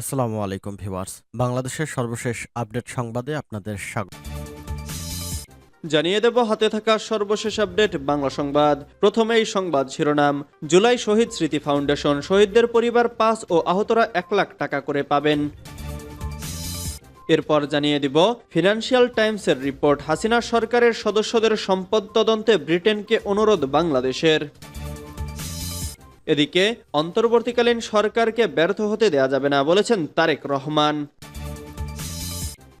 আসসালামু আলাইকুম, ভিউয়ার্স। বাংলাদেশের সর্বশেষ আপডেট সংবাদে আপনাদের স্বাগত। জানিয়ে দেব, হাতে থাকা সর্বশেষ আপডেট, বাংলা সংবাদ। প্রথমেই সংবাদ শিরোনাম। জুলাই শহীদ স্মৃতি ফাউন্ডেশন, শহীদদের পরিবার পাঁচ ও আহতরা এক লাখ টাকা করে পাবেন। এরপর জানিয়ে দিব, ফিনান্সিয়াল টাইমসের রিপোর্ট, হাসিনা সরকারের সদস্যদের সম্পদ তদন্তে ব্রিটেনকে অনুরোধ বাংলাদেশের। এদিকে, অন্তর্বর্তীকালীন সরকারকে ব্যর্থ হতে দেয়া যাবে না বলেছেন তারেক রহমান।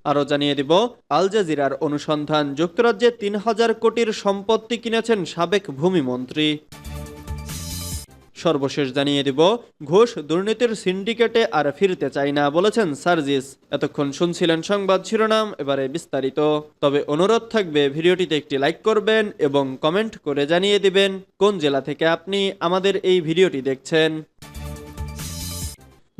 আরও জানিয়ে দিব, আল জাজিরার অনুসন্ধান, যুক্তরাজ্যে তিন হাজার কোটির সম্পত্তি কিনেছেন সাবেক ভূমিমন্ত্রী। সর্বশেষ জানিয়ে দিব, ঘুষ দুর্নীতির সিন্ডিকেটে আর ফিরতে চাই না বলেছেন সার্জিস। এতক্ষণ শুনছিলেন সংবাদ শিরোনাম, এবারে বিস্তারিত। তবে অনুরোধ থাকবে, ভিডিওটিতে একটি লাইক করবেন এবং কমেন্ট করে জানিয়ে দিবেন কোন জেলা থেকে আপনি আমাদের এই ভিডিওটি দেখছেন।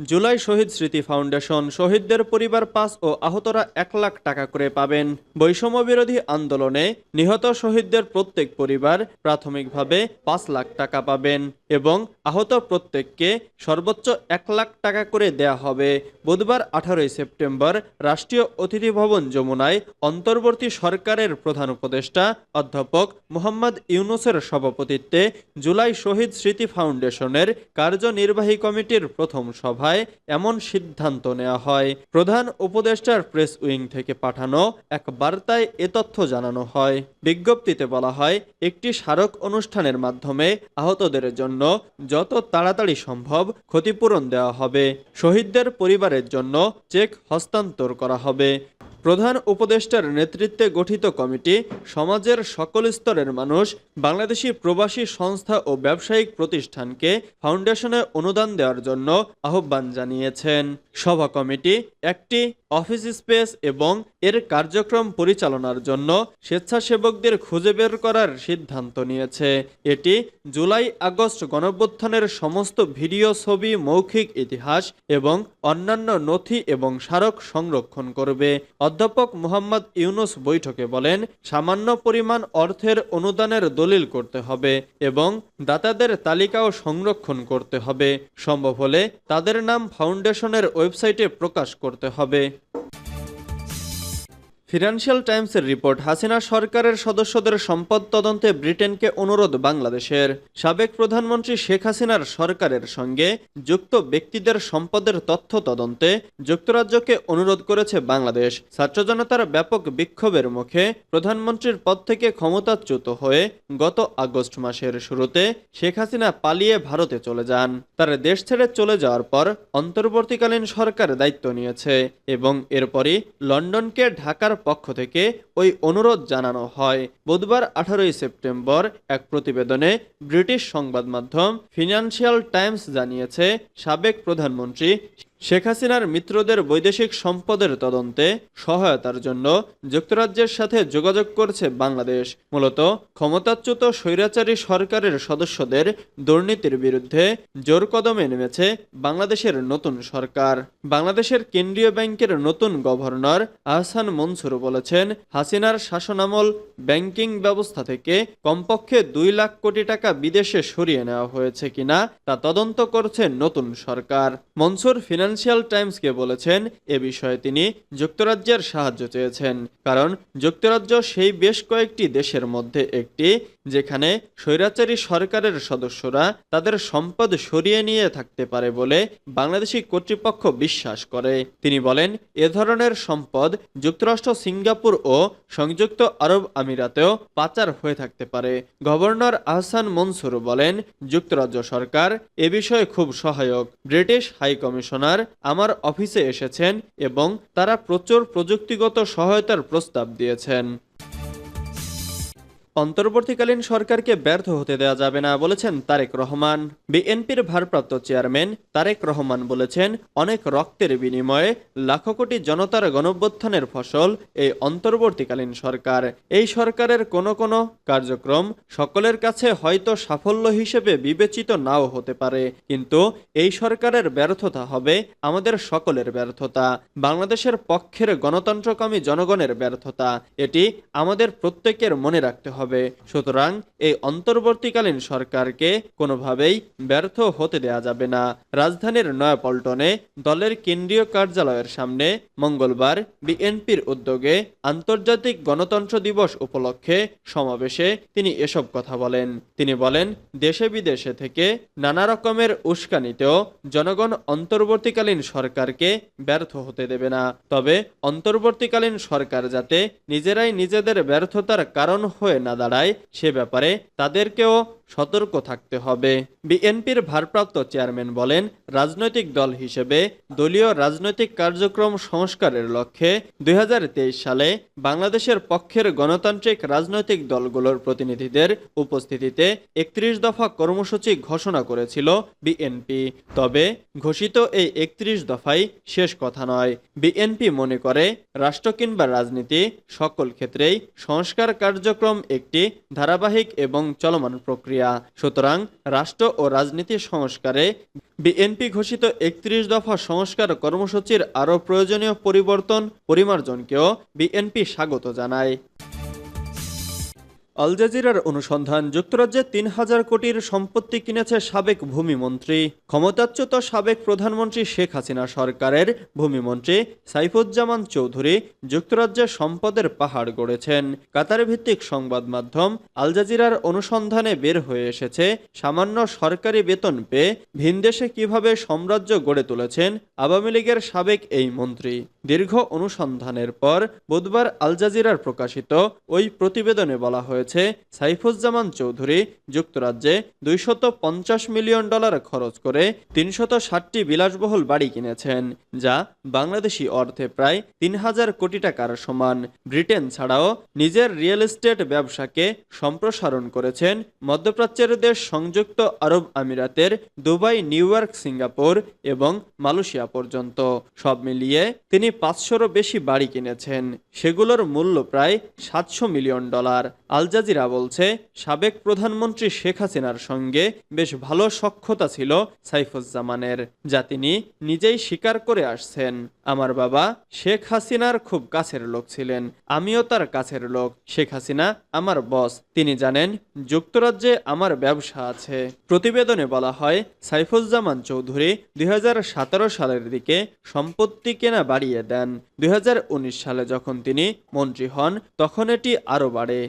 জুলাই শহীদ স্মৃতি ফাউন্ডেশন শহীদদের পরিবার পাঁচ ও আহতরা এক লাখ টাকা করে পাবেন। বৈষম্য বিরোধী আন্দোলনে নিহত শহীদদের প্রত্যেক পরিবার প্রাথমিকভাবে পাঁচ লাখ টাকা পাবেন। এবং আহত প্রত্যেককে সর্বোচ্চ এক লাখ টাকা করে দেয়া হবে। বুধবার আঠারোই সেপ্টেম্বর রাষ্ট্রীয় অতিথি ভবন যমুনায় অন্তর্বর্তী সরকারের প্রধান উপদেষ্টা অধ্যাপক মোহাম্মদ ইউনুসের সভাপতিত্বে জুলাই শহীদ স্মৃতি ফাউন্ডেশনের কার্যনির্বাহী কমিটির প্রথম সভায় এমন সিদ্ধান্ত নেওয়া হয়। প্রধান উপদেষ্টার প্রেস উইং থেকে পাঠানো এক বার্তায় এ তথ্য জানানো হয়। বিজ্ঞপ্তিতে বলা হয়, একটি স্মারক অনুষ্ঠানের মাধ্যমে আহতদের জন্য যত তাড়াতাড়ি সম্ভব ক্ষতিপূরণ দেওয়া হবে। শহীদদের পরিবারের জন্য চেক হস্তান্তর করা হবে। প্রধান উপদেষ্টার নেতৃত্বে গঠিত কমিটি সমাজের সকল স্তরের মানুষ, বাংলাদেশি প্রবাসী সংস্থা ও ব্যবসায়িক প্রতিষ্ঠানকে ফাউন্ডেশনে অনুদান দেওয়ার জন্য আহ্বান জানিয়েছেন। সভা কমিটি একটি অফিস স্পেস এবং এর কার্যক্রম পরিচালনার জন্য স্বেচ্ছাসেবকদের খুঁজে বের করার সিদ্ধান্ত নিয়েছে। এটি জুলাই আগস্ট গণঅভ্যুত্থানের সমস্ত ভিডিও, ছবি, মৌখিক ইতিহাস এবং অন্যান্য নথি এবং স্মারক সংরক্ষণ করবে। অধ্যাপক মোহাম্মদ ইউনুস বৈঠকে বলেন, সামান্য পরিমাণ অর্থের অনুদানের দলিল করতে হবে এবং দাতাদের তালিকাও সংরক্ষণ করতে হবে। সম্ভব হলে তাদের নাম ফাউন্ডেশনের ওয়েবসাইটে প্রকাশ করতে হবে। ফিনান্সিয়াল টাইমসের রিপোর্ট, হাসিনা সরকারের সদস্যদের সম্পদ তদন্তে ব্রিটেনকে অনুরোধ বাংলাদেশের। সাবেক প্রধানমন্ত্রী শেখ হাসিনার সরকারের সঙ্গে যুক্ত ব্যক্তিদের সম্পদের তথ্য তদন্তে যুক্তরাজ্যকে অনুরোধ করেছে বাংলাদেশ। ছাত্র জনতার ব্যাপক বিক্ষোভের মুখে প্রধানমন্ত্রীর পদ থেকে ক্ষমতাচ্যুত হয়ে গত আগস্ট মাসের শুরুতে শেখ হাসিনা পালিয়ে ভারতে চলে যান। তার দেশ ছেড়ে চলে যাওয়ার পর অন্তর্বর্তীকালীন সরকার দায়িত্ব নিয়েছে এবং এরপরই লন্ডনকে ঢাকার পক্ষ থেকে ওই অনুরোধ জানানো হয়। বুধবার আঠারোই সেপ্টেম্বর এক প্রতিবেদনে ব্রিটিশ সংবাদ মাধ্যম ফিনান্সিয়াল টাইমস জানিয়েছে, সাবেক প্রধানমন্ত্রী শেখ হাসিনার মিত্রদের বৈদেশিক সম্পদের তদন্তে সহায়তার জন্য যুক্তরাজ্যের সাথে যোগাযোগ করছে বাংলাদেশ। মূলত ক্ষমতাচ্যুত স্বৈরাচারী সরকারের সদস্যদের দুর্নীতির বিরুদ্ধে জোর কদমে নেমেছে বাংলাদেশের নতুন সরকার। বাংলাদেশের কেন্দ্রীয় ব্যাংকের নতুন গভর্নর আহসান মনসুর বলেছেন, হাসিনার শাসনামল ব্যাংকিং ব্যবস্থা থেকে কমপক্ষে দুই লাখ কোটি টাকা বিদেশে সরিয়ে নেওয়া হয়েছে কিনা তা তদন্ত করছে নতুন সরকার। মনসুর ফিনান্সিয়াল টাইমসকে বলেছেন, এ বিষয়ে তিনি যুক্তরাজ্যের সাহায্য চেয়েছেন। কারণ যুক্তরাজ্য সেই বেশ কয়েকটি দেশের মধ্যে একটি যেখানে স্বৈরাচারী সরকারের সদস্যরা তাদের সম্পদ সরিয়ে নিয়ে থাকতে পারে বলে বাংলাদেশি কর্তৃপক্ষ বিশ্বাস করে। তিনি বলেন, এ ধরনের সম্পদ যুক্তরাষ্ট্র, সিঙ্গাপুর ও সংযুক্ত আরব আমিরাতেও পাচার হয়ে থাকতে পারে। গভর্নর আহসান মনসুর বলেন, যুক্তরাজ্য সরকার এ বিষয়ে খুব সহায়ক। ব্রিটিশ হাই কমিশনার আমার অফিসে এসেছেন এবং তারা প্রচুর প্রযুক্তিগত সহায়তার প্রস্তাব দিয়েছেন। অন্তর্বর্তীকালীন সরকারকে ব্যর্থ হতে দেওয়া যাবে না বলেছেন তারেক রহমান। বিএনপির ভারপ্রাপ্ত চেয়ারম্যান তারেক রহমান বলেছেন, অনেক রক্তের বিনিময়ে লাখো কোটি জনতার গণভ্যুত্থানের ফসল এই অন্তর্বর্তীকালীন সরকার। এই সরকারের কোনো কোনো কার্যক্রম সকলের কাছে হয়তো সাফল্য হিসেবে বিবেচিত নাও হতে পারে, কিন্তু এই সরকারের ব্যর্থতা হবে আমাদের সকলের ব্যর্থতা। বাংলাদেশের পক্ষের গণতন্ত্রকামী জনগণের ব্যর্থতা, এটি আমাদের প্রত্যেকের মনে রাখতে হবে। হবে। সুতরাং এই অন্তর্বর্তীকালীন সরকারকে কোনোভাবেই ব্যর্থ হতে দেয়া যাবে না। রাজধানীর নয়াপল্টনে দলের কেন্দ্রীয় কার্যালয়ের সামনে মঙ্গলবার বিএনপির উদ্যোগে আন্তর্জাতিক গণতন্ত্র দিবস উপলক্ষে সমাবেশে তিনি এসব কথা বলেন। তিনি বলেন, দেশে বিদেশে থেকে নানা রকমের উস্কানিতেও জনগণ অন্তর্বর্তীকালীন সরকারকে ব্যর্থ হতে দেবে না। তবে অন্তর্বর্তীকালীন সরকার যাতে নিজেরাই নিজেদের ব্যর্থতার কারণ হয়ে না দাঁড়ায় সে ব্যাপারে তাদেরকেও সতর্ক থাকতে হবে। বিএনপির ভারপ্রাপ্ত চেয়ারম্যান বলেন, রাজনৈতিক দল হিসেবে দলীয় রাজনৈতিক কার্যক্রম সংস্কারের লক্ষ্যে দুই হাজার তেইশ সালে বাংলাদেশের পক্ষের গণতান্ত্রিক রাজনৈতিক দলগুলোর প্রতিনিধিদের উপস্থিতিতে একত্রিশ দফা কর্মসূচি ঘোষণা করেছিল বিএনপি। তবে ঘোষিত এই একত্রিশ দফাই শেষ কথা নয়। বিএনপি মনে করে, রাষ্ট্র কিংবা রাজনীতি সকল ক্ষেত্রেই সংস্কার কার্যক্রম একটি ধারাবাহিক এবং চলমান প্রক্রিয়া। সুতরাং রাষ্ট্র ও রাজনীতি সংস্কারে বিএনপি ঘোষিত একত্রিশ দফা সংস্কার কর্মসূচির আরও প্রয়োজনীয় পরিবর্তন, পরিমার্জনকেও বিএনপি স্বাগত জানায়। আল জাজিরার অনুসন্ধান, যুক্তরাজ্যে তিন হাজার কোটির সম্পত্তি কিনেছে সাবেক ভূমিমন্ত্রী, ক্ষমতাচ্যুত সাবেক প্রধানমন্ত্রী শেখ হাসিনা সরকারের ভূমিমন্ত্রী সাইফুজ্জামান চৌধুরী যুক্তরাজ্যে সম্পদের পাহাড় গড়েছেন। কাতার ভিত্তিক সংবাদ মাধ্যম আল জাজিরার অনুসন্ধানে বের হয়ে এসেছে সামান্য সরকারি বেতন পেয়ে ভিনদেশে কীভাবে সাম্রাজ্য গড়ে তুলেছেন আওয়ামী লীগের সাবেক এই মন্ত্রী। দীর্ঘ অনুসন্ধানের পর বুধবার আল জাজিরার প্রকাশিত ওই প্রতিবেদনে বলা হয়েছে, সাইফুজ্জামান চৌধুরী যুক্তরাজ্যে দুইশত মিলিয়ন ডলার খরচ করে তিনশত ষাটটি বিলাসবহুল বাড়ি কিনেছেন, যা বাংলাদেশি অর্থে প্রায় তিন হাজার কোটি টাকার সমান। ব্রিটেন ছাড়াও নিজের রিয়েল এস্টেট ব্যবসাকে সম্প্রসারণ করেছেন মধ্যপ্রাচ্যের দেশ সংযুক্ত আরব আমিরাতের দুবাই, নিউ ইয়র্ক, সিঙ্গাপুর এবং মালয়েশিয়া পর্যন্ত। সব মিলিয়ে তিনি পাঁচশোরও বেশি বাড়ি কিনেছেন। সেগুলোর মূল্য প্রায় সাতশো মিলিয়ন ডলার। আল জাজিরা বলছে, সাবেক প্রধানমন্ত্রী শেখ হাসিনার সঙ্গে বেশ ভালো সখ্যতা ছিল সাইফুজ্জামানের, যা তিনি নিজেই স্বীকার করে আসছেন। আমার বাবা শেখ হাসিনার খুব কাছের লোক ছিলেন, আমিও তার কাছের লোক। শেখ হাসিনা আমার বস, তিনি জানেন যুক্তরাজ্যে আমার ব্যবসা আছে। প্রতিবেদনে বলা হয়, সাইফুজ্জামান চৌধুরী দুই হাজার সতেরো সালের দিকে সম্পত্তি কেনা বাড়িয়ে দেন। দুই হাজার উনিশ সালে যখন তিনি মন্ত্রী হন তখন এটি আরও বাড়ে।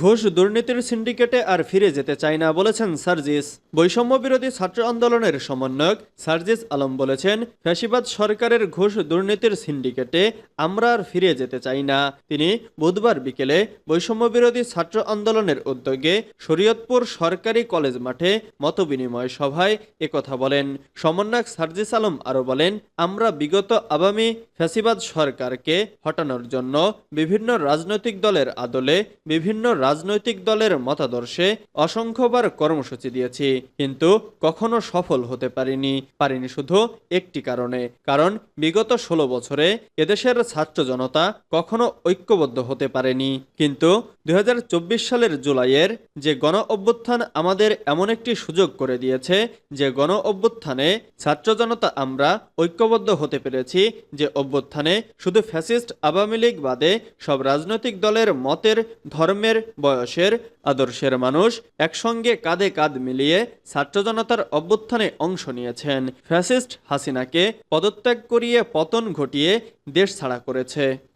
ঘুষ দুর্নীতির সিন্ডিকেটে আর ফিরে যেতে চায় না বলেছেন সার্জিস। বৈষম্য বিরোধী ছাত্র আন্দোলনের সমন্বয়ক সার্জিস আলম বলেছেন, ফ্যাসিবাদ সরকারের ঘুষ দুর্নীতির সিন্ডিকেটে আমরা আর ফিরে যেতে চাই না। তিনি বুধবার বিকেলে বৈষম্য বিরোধী ছাত্র আন্দোলনের উদ্যোগে শরীয়তপুর সরকারি কলেজ মাঠে মতবিনিময় সভায় একথা বলেন। সমন্বয়ক সার্জিস আলম আরও বলেন, আমরা বিগত আগামী ফ্যাসিবাদ সরকারকে হটানোর জন্য বিভিন্ন রাজনৈতিক দলের আদলে বিভিন্ন রাজনৈতিক দলের মতাদর্শে অসংখ্যবার কর্মসূচি দিয়েছি। কিন্তু কখনো সফল হতে পারিনি। পারিনি শুধু একটি কারণে। কারণ বিগত ষোলো বছরে এদেশের ছাত্র জনতা কখনো ঐক্যবদ্ধ হতে পারেনি। কিন্তু দু হাজার চব্বিশ সালের জুলাইয়ের যে গণ অভ্যুত্থান আমাদের এমন একটি সুযোগ করে দিয়েছে যে গণ অভ্যুত্থানে ছাত্র জনতা আমরা ঐক্যবদ্ধ হতে পেরেছি যে অভ্যুত্থানে শুধু ফ্যাসিস্ট আওয়ামী লীগ বাদে সব রাজনৈতিক দলের মতের, ধর্মের বয়সের, আদর্শের মানুষ একসঙ্গে কাঁধে কাঁধ মিলিয়ে ছাত্র জনতার অভ্যুত্থানে অংশ নিয়েছেন। ফ্যাসিস্ট হাসিনাকে পদত্যাগ করিয়ে পতন ঘটিয়ে দেশ ছাড়া করেছে।